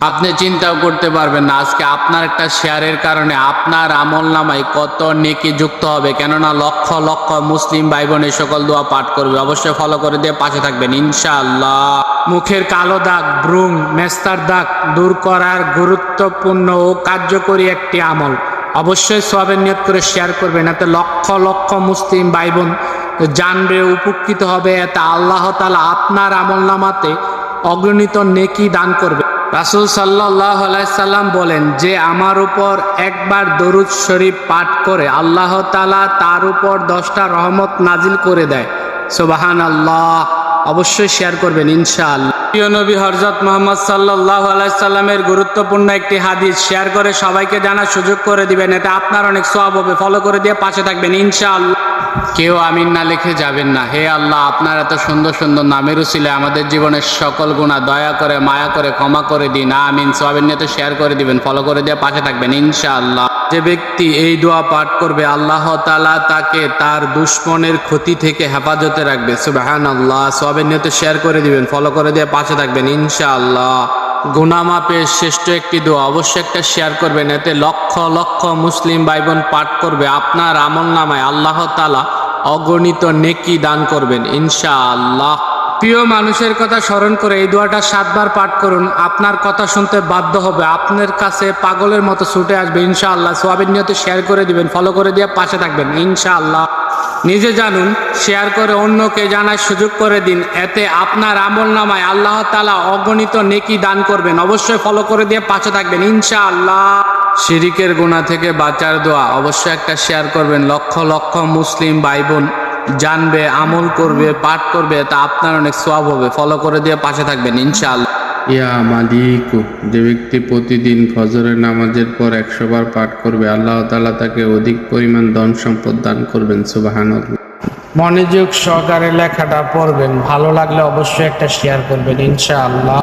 আপনি চিন্তাও করতে পারবেন না। আজকে আপনার একটা শেয়ারের কারণে আপনার আমল নামায় কত নেকি যুক্ত হবে। কেননা লক্ষ লক্ষ মুসলিম ভাই বোন এই সকল দোয়া পাঠ করবে। অবশ্যই ফলো করে দিয়ে পাশে থাকবেন, ইনশাআল্লাহ। মুখের কালো দাগ ব্রুং মেস্তার দাগ দূর করার গুরুত্বপূর্ণ ও কার্যকরী একটি আমল। অবশ্যই সবের নিয়ত করে শেয়ার করবেন, এতে লক্ষ লক্ষ মুসলিম ভাই বোন জানবে, উপকৃত হবে। এতে আল্লাহ তালা আপনার আমল নামাতে অগণিত নেকি দান করবে। রাসুল সাল্লাহ সাল্লাম বলেন, যে আমার উপর একবার দরুদ শরীফ পাঠ করে, আল্লাহ তালা তার উপর দশটা রহমত নাজিল করে দেয়। সোবাহান আল্লাহ অবশ্যই শেয়ার করবেন, ইনশাআল্লাহ। প্রিয় নবী হরজত মোহাম্মদ সাল্লাহ আলাইসাল্লামের গুরুত্বপূর্ণ একটি হাদিস শেয়ার করে সবাইকে জানার সুযোগ করে দিবেন। এতে আপনার অনেক সব হবে। ফলো করে দিয়ে পাশে থাকবেন, ইনশাআল্লাহ। কেউ আমিন না লিখে যাবেন না। হে আল্লাহ, আপনার এত সুন্দর সুন্দর নামের উচিলে আমাদের জীবনের সকল গুণা দয়া করে, মায়া করে, ক্ষমা করে দিন। আমিন। সোয়াবিন নিয়ে শেয়ার করে দিবেন, ফলো করে দিয়ে পাশে থাকবেন, ইনশাআল্লাহ। যে ব্যক্তি এই দোয়া পাঠ করবে, আল্লাহ তালা তাকে তার দুশ্মনের ক্ষতি থেকে হেফাজতে রাখবে। সুবাহান আল্লাহ সোয়াবিন নিয়ে শেয়ার করে দিবেন, ফলো করে দিয়ে পাশে থাকবেন, ইনশাআল্লাহ। গুনামাপের শ্রেষ্ঠ একটি দোয়া। অবশ্যই একটা শেয়ার করবেন, এতে লক্ষ লক্ষ মুসলিম ভাই বোন পাঠ করবে। আপনার আমল নামায় আল্লাহ তালা অগণিত নেকি দান করবেন, ইনশাআল্লাহ। প্রিয় মানুষের কথা স্মরণ করে এই দোয়াটা সাতবার পাঠ করুন। আপনার কথা শুনতে বাধ্য হবে। আপনার কাছে পাগলের মতো ছুটে আসবে, ইনশাআল্লাহ। সোয়াবিন নিয়তে শেয়ার করে দিবেন ফলো করে দিয়ে পাশে থাকবেন, ইনশাআল্লাহ। নিজে জানুন, শেয়ার করে অন্যকে জানার সুযোগ করে দিন। এতে আপনার আমল নামায় আল্লাহ তালা অগণিত নেকি দান করবেন। অবশ্যই ফলো করে দিয়ে পাশে থাকবেন, ইনশাআল্লাহ। শিরিকের গুণা থেকে বাঁচার দোয়া অবশ্যই একটা শেয়ার করবেন। লক্ষ লক্ষ মুসলিম ভাই বোন জানবে, আমল করবে, পাঠ করবে, তা আপনার অনেক সব হবে। ফলো করে দিয়ে পাশে থাকবেন, ইনশাআল্লাহ। ইয়া মালিকু যে ব্যক্তি প্রতিদিন ফজরের নামাজের পর একশো বার পাঠ করবে আল্লাহ তালা তাকে অধিক পরিমাণ ধন সম্পদ দান করবেন সুবাহান মনোযোগ সহকারে লেখাটা পড়বেন ভালো লাগলে অবশ্যই একটা শেয়ার করবেন ইনশাআল্লাহ।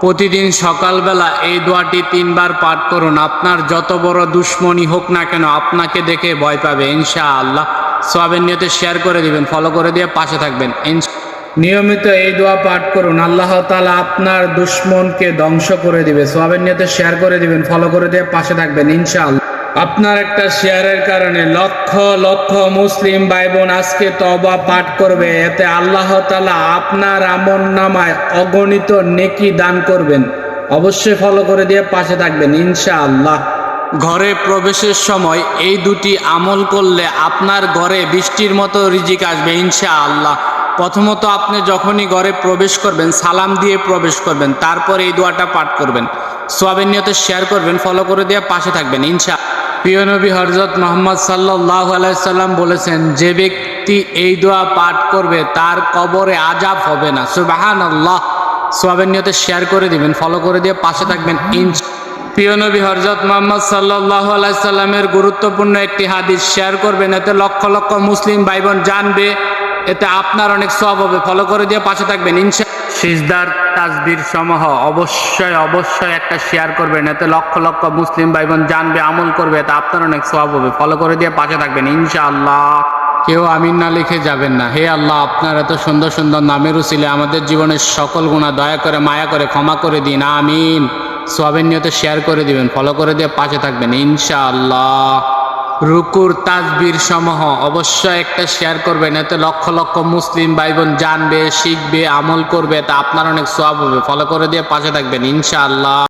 প্রতিদিন সকালবেলা এই দোয়াটি তিনবার পাঠ করুন আপনার যত বড় দুশ্মনী হোক না কেন আপনাকে দেখে ভয় পাবে ইনশাআল্লাহ। সোয়াবের নিয়তে শেয়ার করে দিবেন ফলো করে দিয়ে পাশে থাকবেন ইনশা- নিয়মিত এই দোয়া পাঠ করুন। আল্লাহ তালা আপনার দুশ্মনকে ধ্বংস করে দিবে। সোয়াবের নিয়তে শেয়ার করে দিবেন ফলো করে দিয়ে পাশে থাকবেন, ইনশাআল্লাহ। আপনার একটা শেয়ারের কারণে লক্ষ লক্ষ মুসলিম ভাই বোন আজকে তবা পাঠ করবে। এতে আল্লাহ তালা আপনার আমন নামায় অগণিত নেকি দান করবেন। অবশ্যই ফলো করে দিয়ে পাশে থাকবেন, ইনশাআল্লাহ। ঘরে প্রবেশের সময় এই দুটি আমল করলে আপনার ঘরে বৃষ্টির মতো রিজিক আসবে, ইনশাআল্লাহ। প্রথমত আপনি যখনই ঘরে প্রবেশ করবেন, সালাম দিয়ে প্রবেশ করবেন, তারপর এই দোয়াটা পাঠ করবেন। সোয়াবের নিয়তে শেয়ার করবেন, ফলো করে দিয়ে পাশে থাকবেন, ইনশা। প্রিয় নবী হরজত মোহাম্মদ সাল্লাহ আলাইসাল্লাম বলেছেন, যে ব্যক্তি এই দোয়া পাঠ করবে, তার কবরে আজাব হবে না। সুবাহান আল্লাহ সোয়াবের নিয়তে শেয়ার করে দিবেন, ফলো করে দিয়ে পাশে থাকবেন, ইনশ। প্রিয় নবী হরজত মোহাম্মদ সাল্লাহ আলাইসাল্লামের গুরুত্বপূর্ণ একটি হাদিস শেয়ার করবেন, এতে লক্ষ লক্ষ মুসলিম ভাই বোন জানবে এতে আপনার অনেক সব হবে। ফলো করে দিয়ে পাশে থাকবেন ইনশা সিজদার তাজবির সমূহ অবশ্যই অবশ্যই একটা শেয়ার করবেন। এতে লক্ষ লক্ষ মুসলিম ভাই বোন জানবে আমল করবে এতে আপনার অনেক সব হবে। ফলো করে দিয়ে পাশে থাকবেন ইনশাআল্লাহ। কেউ আমিন না লিখে যাবেন না। হে আল্লাহ আপনার এত সুন্দর সুন্দর নামের উচিলে আমাদের জীবনের সকল গুণা দয়া করে মায়া করে ক্ষমা করে দিন আমিন। সোয়াবের নিয়তে শেয়ার করে দিবেন ফলো করে দিয়ে পাশে থাকবেন ইনশাআল্লাহ। রুকুর তাজবির সমূহ অবশ্যই একটা শেয়ার করবেন। এতে লক্ষ লক্ষ মুসলিম ভাই বোন জানবে, শিখবে, আমল করবে, তা আপনার অনেক সব হবে। ফলো করে দিয়ে পাশে থাকবেন, ইনশাআল্লাহ।